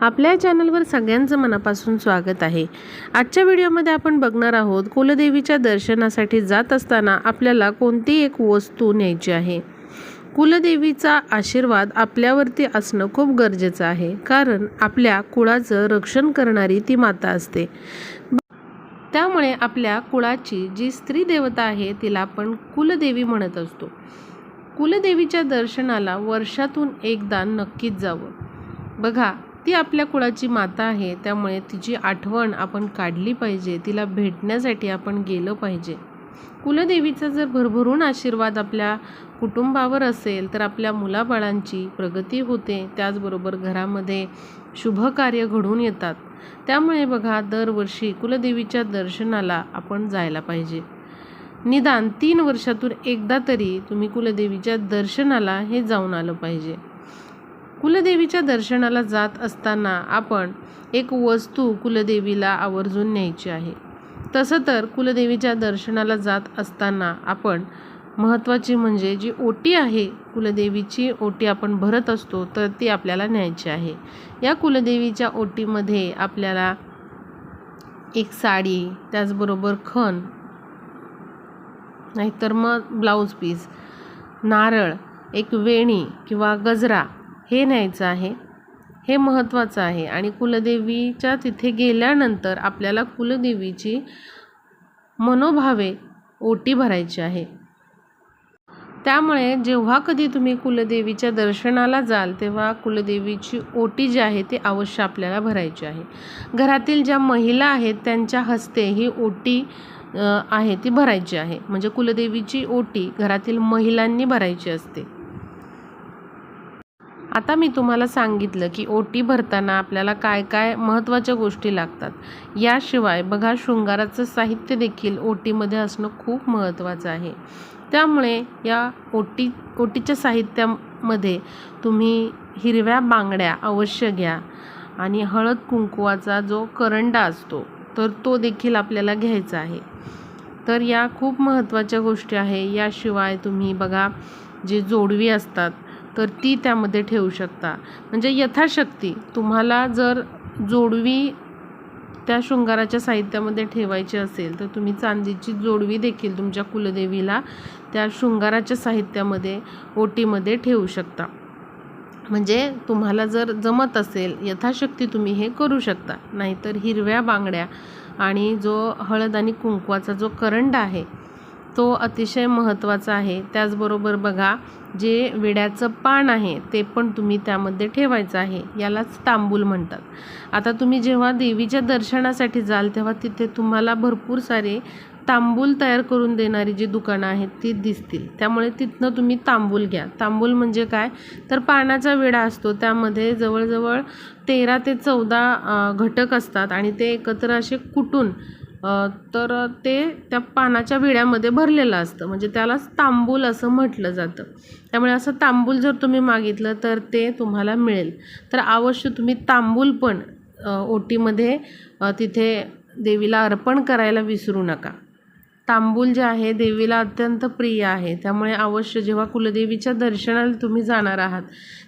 आपल्या चॅनलवर सगळ्यांचं मनापासून स्वागत आहे. आजच्या व्हिडिओमध्ये आपण बघणार आहोत कुलदेवीच्या दर्शनासाठी जात असताना आपल्याला कोणती एक वस्तू न्यायची आहे? कुलदेवीचा आशीर्वाद आपल्यावरती असणं खूप गरजेचं आहे कारण आपल्या कुळाचं रक्षण करणारी ती माता असते. त्यामुळे आपल्या कुळाची जी स्त्री देवता आहे तिला आपण कुलदेवी म्हणत असतो. कुलदेवीच्या दर्शनाला वर्षातून एकदा नक्कीच जावं. बघा ती आपल्या कुळाची माता आहे त्यामुळे तिची आठवण आपण काढली पाहिजे तिला भेटण्यासाठी आपण गेलं पाहिजे. कुलदेवीचा जर भरभरून आशीर्वाद आपल्या कुटुंबावर असेल तर आपल्या मुलाबाळांची प्रगती होते त्याचबरोबर घरामध्ये शुभ कार्य घडून येतात. त्यामुळे बघा दरवर्षी कुलदेवीच्या दर्शनाला आपण जायला पाहिजे. निदान तीन वर्षातून एकदा तरी तुम्ही कुलदेवीच्या दर्शनाला हे जाऊन आलं पाहिजे. कुलदेवीच्या दर्शनाला जात असताना आपण एक वस्तू कुलदेवीला आवर्जून न्यायची आहे. तसं तर कुलदेवीच्या दर्शनाला जात असताना आपण महत्त्वाची म्हणजे जी ओटी आहे कुलदेवीची ओटी आपण भरत असतो तर ती आपल्याला न्यायची आहे. या कुलदेवीच्या ओटीमध्ये आपल्याला एक साडी त्याचबरोबर खण नाहीतर मग ब्लाऊज पीस नारळ एक वेणी किंवा गजरा हे न्यायचं आहे हे महत्त्वाचं आहे. आणि कुलदेवीच्या तिथे गेल्यानंतर आपल्याला कुलदेवीची मनोभावे ओटी भरायची आहे. त्यामुळे जेव्हा कधी तुम्ही कुलदेवीच्या दर्शनाला जाल तेव्हा कुलदेवीची ओटी जी आहे ती अवश्य आपल्याला भरायची आहे. घरातील ज्या महिला आहेत त्यांच्या हस्ते ही ओटी आहे ती भरायची आहे. म्हणजे कुलदेवीची ओटी घरातील महिलांनी भरायची असते. आता मी तुम्हाला सांगितलं की ओटी भरताना आपल्याला काय काय महत्त्वाच्या गोष्टी लागतात. याशिवाय बघा शृंगाराचं साहित्य देखील ओटीमध्ये असणं खूप महत्त्वाचं आहे. त्यामुळे या ओटी ओटीच्या साहित्यामध्ये तुम्ही हिरव्या बांगड्या अवश्य घ्या आणि हळद कुंकुवाचा जो करंडा असतो तर तो देखील आपल्याला घ्यायचा आहे. तर या खूप महत्त्वाच्या गोष्टी आहे. याशिवाय तुम्ही बघा जे जोडवी असतात तर ती त्यामध्ये ठेवू शकता. म्हणजे यथाशक्ती तुम्हाला जर जोडवी त्या शृंगाराच्या साहित्यामध्ये ठेवायची असेल तर तुम्ही चांदीची जोडवी देखील तुमच्या कुलदेवीला त्या शृंगाराच्या साहित्यामध्ये ओटीमध्ये ठेवू शकता. म्हणजे तुम्हाला जर जमत असेल यथाशक्ती तुम्ही हे करू शकता. नाहीतर हिरव्या बांगड्या आणि जो हळद आणि कुंकवाचा जो करंड आहे तो अतिशय महत्त्वाचा आहे. त्याचबरोबर बघा जे विड्याचं पान आहे ते पण तुम्ही त्यामध्ये ठेवायचं आहे. यालाच तांबूल म्हणतात. आता तुम्ही जेव्हा देवीच्या दर्शनासाठी जाल तेव्हा तिथे तुम्हाला भरपूर सारे तांबूल तयार करून देणारी जी दुकानं आहेत ती दिसतील. त्यामुळे तिथनं तुम्ही तांबूल घ्या. तांबूल म्हणजे काय? तर पानाचा विडा असतो. त्यामध्ये जवळजवळ तेरा ते चौदा घटक असतात आणि ते एकत्र असे कुटून तर ते त्या पानाच्या विड्यामध्ये भरलेलं असतं. म्हणजे त्यालाच तांबूल असं म्हटलं जातं. त्यामुळे असं तांबूल जर तुम्ही मागितलं तर ते तुम्हाला मिळेल. तर अवश्य तुम्ही तांबूल पण ओटीमध्ये तिथे देवीला अर्पण करायला विसरू नका. तांबूल जे आहे देवीला अत्यंत प्रिय आहे. त्यामुळे अवश्य जेव्हा कुलदेवीच्या दर्शनाला तुम्ही जाणार आहात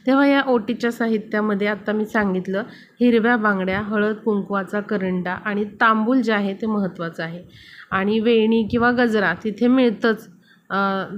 तेव्हा या ओटीच्या साहित्यामध्ये आत्ता मी सांगितलं हिरव्या बांगड्या हळद कुंकवाचा करंडा आणि तांबूल जे आहे ते महत्त्वाचं आहे. आणि वेणी किंवा गजरा तिथे मिळतंच.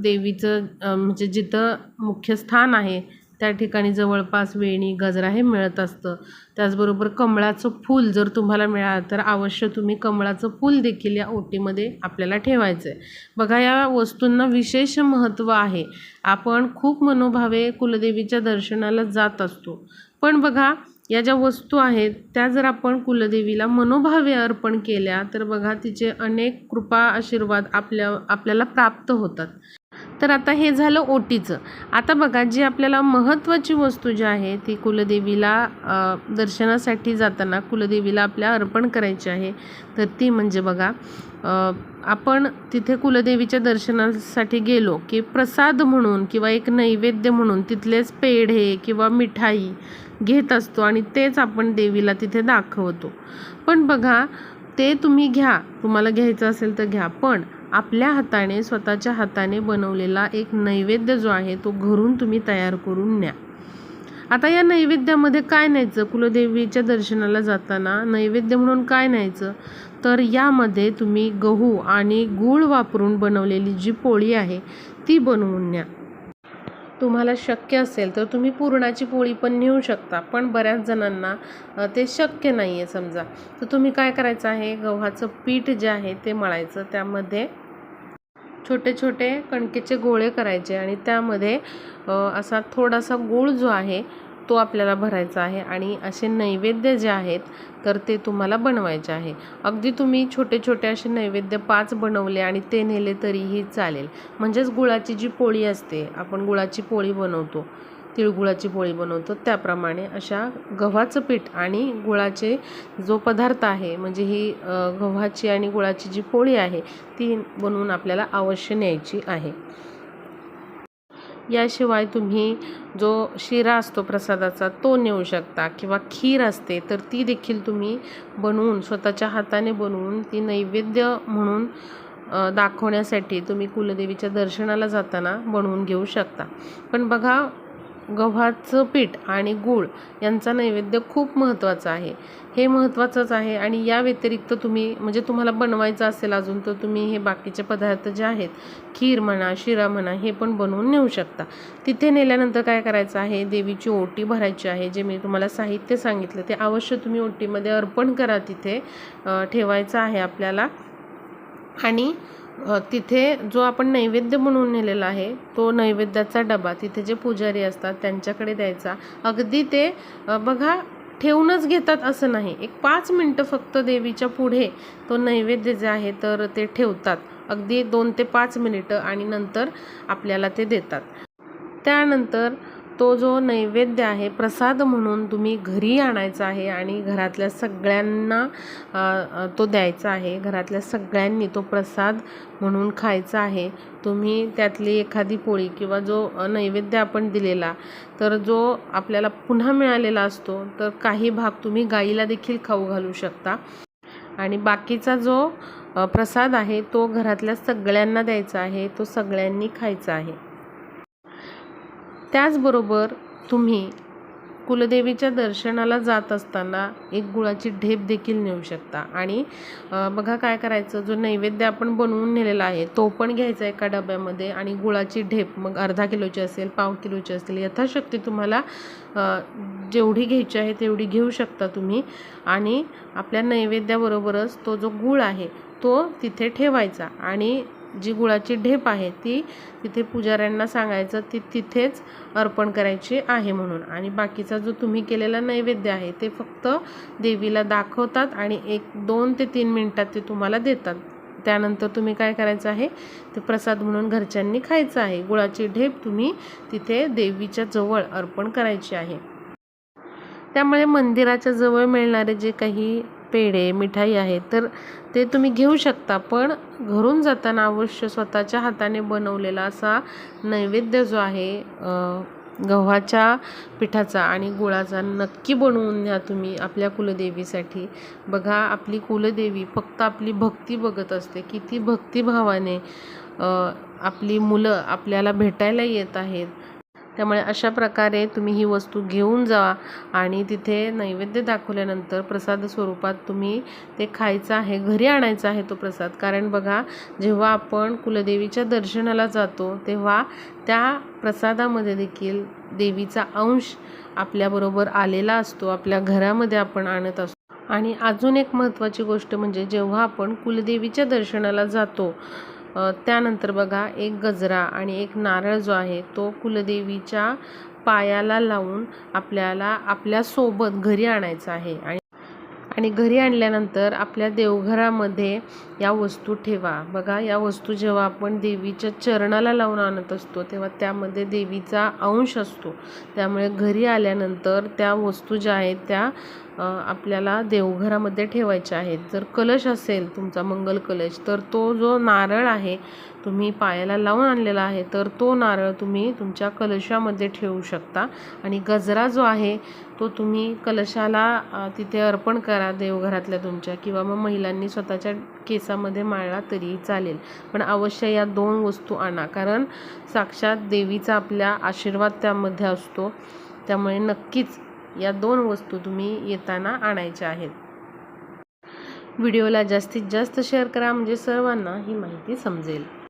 देवीचं म्हणजे जिथं मुख्य स्थान आहे त्या ठिकाणी जवळपास वेणी गजरा हे मिळत असतं. त्याचबरोबर कमळाचं फूल जर तुम्हाला मिळालं तर अवश्य तुम्ही कमळाचं फूल देखील या ओटीमध्ये आपल्याला ठेवायचं आहे बघा या वस्तूंना विशेष महत्त्व आहे. आपण खूप मनोभावे कुलदेवीच्या दर्शनाला जात असतो. पण बघा या ज्या वस्तू आहेत त्या जर आपण कुलदेवीला मनोभावे अर्पण केल्या तर बघा तिचे अनेक कृपा आशीर्वाद आपल्या आपल्याला प्राप्त होतात. तर आता हे झालं ओटीचं. आता बघा जी आपल्याला महत्त्वाची वस्तू जी आहे ती कुलदेवीला दर्शनासाठी जाताना कुलदेवीला आपल्या अर्पण करायची आहे. तर ती म्हणजे बघा आपण तिथे कुलदेवीच्या दर्शनासाठी गेलो की प्रसाद म्हणून किंवा एक नैवेद्य म्हणून तिथलेच पेढे किंवा मिठाई घेत असतो आणि तेच आपण देवीला तिथे दाखवतो. पण बघा ते तुम्ही घ्या. तुम्हाला घ्यायचं असेल तर घ्या. पण आपल्या हाताने स्वतःच्या हाताने बनवलेला एक नैवेद्य जो आहे तो घरून तुम्ही तयार करून न्या. आता या नैवेद्यामध्ये काय न्यायचं? कुलदेवीच्या दर्शनाला जाताना नैवेद्य म्हणून काय न्यायचं? तर यामध्ये तुम्ही गहू आणि गूळ वापरून बनवलेली जी पोळी आहे ती बनवून न्या. तुम्हाला शक्य असेल तर तुम्ही पुरणाची पोळी पण नेऊ शकता पण बऱ्याच जणांना ते शक्य नाही आहे समजा. तर तुम्ही काय करायचं आहे? गव्हाचं पीठ जे आहे ते मळायचं. त्यामध्ये छोटे छोटे कणकेचे गोळे करायचे आणि त्यामध्ये असा थोडासा गूळ जो आहे तो आपल्याला भरायचा आहे आणि असे नैवेद्य जे आहेत तर ते तुम्हाला बनवायचे आहे. अगदी तुम्ही छोटे छोटे असे नैवेद्य पाच बनवले आणि ते नेले तरीही चालेल. म्हणजेच गुळाची जी पोळी असते आपण गुळाची पोळी बनवतो. तिळगुळाची पोळी बनवतो. त्याप्रमाणे अशा गव्हाचं पीठ आणि गुळाचे जो पदार्थ आहे म्हणजे ही गव्हाची आणि गुळाची जी पोळी आहे ती बनवून आपल्याला अवश्य न्यायची आहे. याशिवाय तुम्ही जो शिरा असतो प्रसादाचा तो नेऊ शकता किंवा खीर असते तर ती देखील तुम्ही बनवून स्वतःच्या हाताने बनवून ती नैवेद्य म्हणून दाखवण्यासाठी तुम्ही कुलदेवीच्या दर्शनाला जाताना बनवून घेऊ शकता. पण बघा गव्हाचं पीठ आणि गूळ यांचा नैवेद्य खूप महत्त्वाचा आहे. हे महत्त्वाचंच आहे आणि या व्यतिरिक्त तुम्ही म्हणजे तुम्हाला बनवायचं असेल अजून तर तुम्ही हे बाकीचे पदार्थ जे आहेत खीर म्हणा शिरा म्हणा हे पण बनवून नेऊ शकता. तिथे नेल्यानंतर काय करायचं आहे देवीची ओटी भरायची आहे जे मी तुम्हाला साहित्य सांगितलं ते अवश्य तुम्ही ओटीमध्ये अर्पण करा तिथे ठेवायचं आहे आपल्याला. आणि तिथे जो आपण नैवेद्य म्हणून नेलेला आहे तो नैवेद्याचा डबा. तिथे जे पुजारी असतात त्यांच्याकडे द्यायचा. अगदी ते बघा ठेवूनच घेतात असं नाही. एक पाच मिनटं फक्त देवीच्या पुढे तो नैवेद्य जे आहे तर ते ठेवतात. अगदी दोन ते पाच मिनिटं आणि नंतर आपल्याला ते देतात. त्यानंतर तो जो नैवेद्य आहे प्रसाद म्हणून तुम्ही घरी आणायचा आहे आणि घरातल्या सगळ्यांना तो द्यायचा आहे. घरातल्या सगळ्यांनी तो प्रसाद म्हणून खायचा आहे. तुम्ही त्यातली एखादी पोळी किंवा जो नैवेद्य आपण दिलेला तर जो आपल्याला पुन्हा मिळालेला असतो तर काही भाग तुम्ही गाईला देखील खाऊ घालू शकता. आणि बाकीचा जो प्रसाद आहे तो घरातल्या सगळ्यांना द्यायचा आहे तो सगळ्यांनी खायचा आहे. त्याचबरोबर तुम्ही कुलदेवीच्या दर्शनाला जात असताना एक गुळाची ढेप देखील नेऊ शकता. आणि बघा काय करायचं जो नैवेद्य आपण बनवून नेलेला आहे तो पण घ्यायचा एका डब्यामध्ये आणि गुळाची ढेप मग अर्धा किलोची असेल पाव किलोची असेल यथाशक्ती तुम्हाला जेवढी घ्यायची आहे तेवढी घेऊ शकता तुम्ही. आणि आपल्या नैवेद्याबरोबरच तो जो गुळ आहे तो तिथे ठेवायचा. आणि जी गुळाची ढेप आहे ती तिथे पुजाऱ्यांना सांगायचं ती तिथेच अर्पण करायची आहे म्हणून. आणि बाकीचा जो तुम्ही केलेला नैवेद्य आहे ते फक्त देवीला दाखवतात आणि एक दोन ते तीन मिनटात ते तुम्हाला देतात. त्यानंतर तुम्ही काय करायचं आहे ते प्रसाद म्हणून घरच्यांनी खायचं आहे. गुळाची ढेप तुम्ही तिथे देवीच्या जवळ अर्पण करायची आहे. त्यामुळे मंदिराच्या जवळ मिळणारे जे काही पेढे मिठाई आहे तर ते तुम्ही घेऊ शकता. पण घरून जाताना अवश्य स्वतःच्या हाताने बनवलेला असा नैवेद्य जो आहे गव्हाच्या पिठाचा आणि गुळाचा नक्की बनवून घ्या तुम्ही आपल्या कुलदेवीसाठी. बघा आपली कुलदेवी फक्त आपली भक्ती बघत असते. किती भक्तिभावाने आपली मुलं आपल्याला भेटायला येत आहेत. त्यामुळे अशा प्रकारे तुम्ही ही वस्तू घेऊन जा आणि तिथे नैवेद्य दाखवल्यानंतर प्रसाद स्वरूपात तुम्ही ते खायचं आहे घरी आणायचा आहे तो प्रसाद. कारण बघा जेव्हा आपण कुलदेवीच्या दर्शनाला जातो तेव्हा त्या प्रसादामध्ये देखील देवीचा अंश आपल्याबरोबर आलेला असतो आपल्या घरामध्ये आपण आणत असतो. आणि अजून एक महत्त्वाची गोष्ट म्हणजे जेव्हा आपण कुलदेवीच्या दर्शनाला जातो त्यानंतर बघा एक गजरा आणि एक नारळ जो आहे तो कुलदेवीच्या पायाला लावून आपल्याला आपल्यासोबत घरी आणायचा आहे. आणि आणि घरी आणल्यानंतर आपल्या देवघरामध्ये या वस्तू ठेवा. बघा या वस्तू जेव्हा आपण देवीच्या चरणाला लावून आणत असतो तेव्हा त्यामध्ये देवीचा अंश असतो. त्यामुळे घरी आल्यानंतर त्या वस्तू ज्या आहेत त्या आपल्याला देवघरामध्ये ठेवायच्या आहेत. जर कलश असेल तुमचा मंगल कलश तर तो जो नारळ आहे तुम्ही पायाला लावून आणलेला आहे तर तो नारळ तुम्ही तुमच्या कलशामध्ये ठेवू शकता. आणि गजरा जो आहे तो तुम्ही कलशाला तिथे अर्पण करा. देवघरातल्या तुमच्या किंवा मग महिलांनी स्वतःच्या केसामध्ये माळला तरीही चालेल. पण अवश्य या दोन वस्तू आणा. कारण साक्षात देवीचा आपल्या आशीर्वाद त्यामध्ये असतो. त्यामुळे नक्कीच या दोन वस्तू तुम्ही येताना आणायच्या आहेत. व्हिडिओला जास्तीत जास्त शेअर करा. म्हणजे सर्वांना ही माहिती समजेल.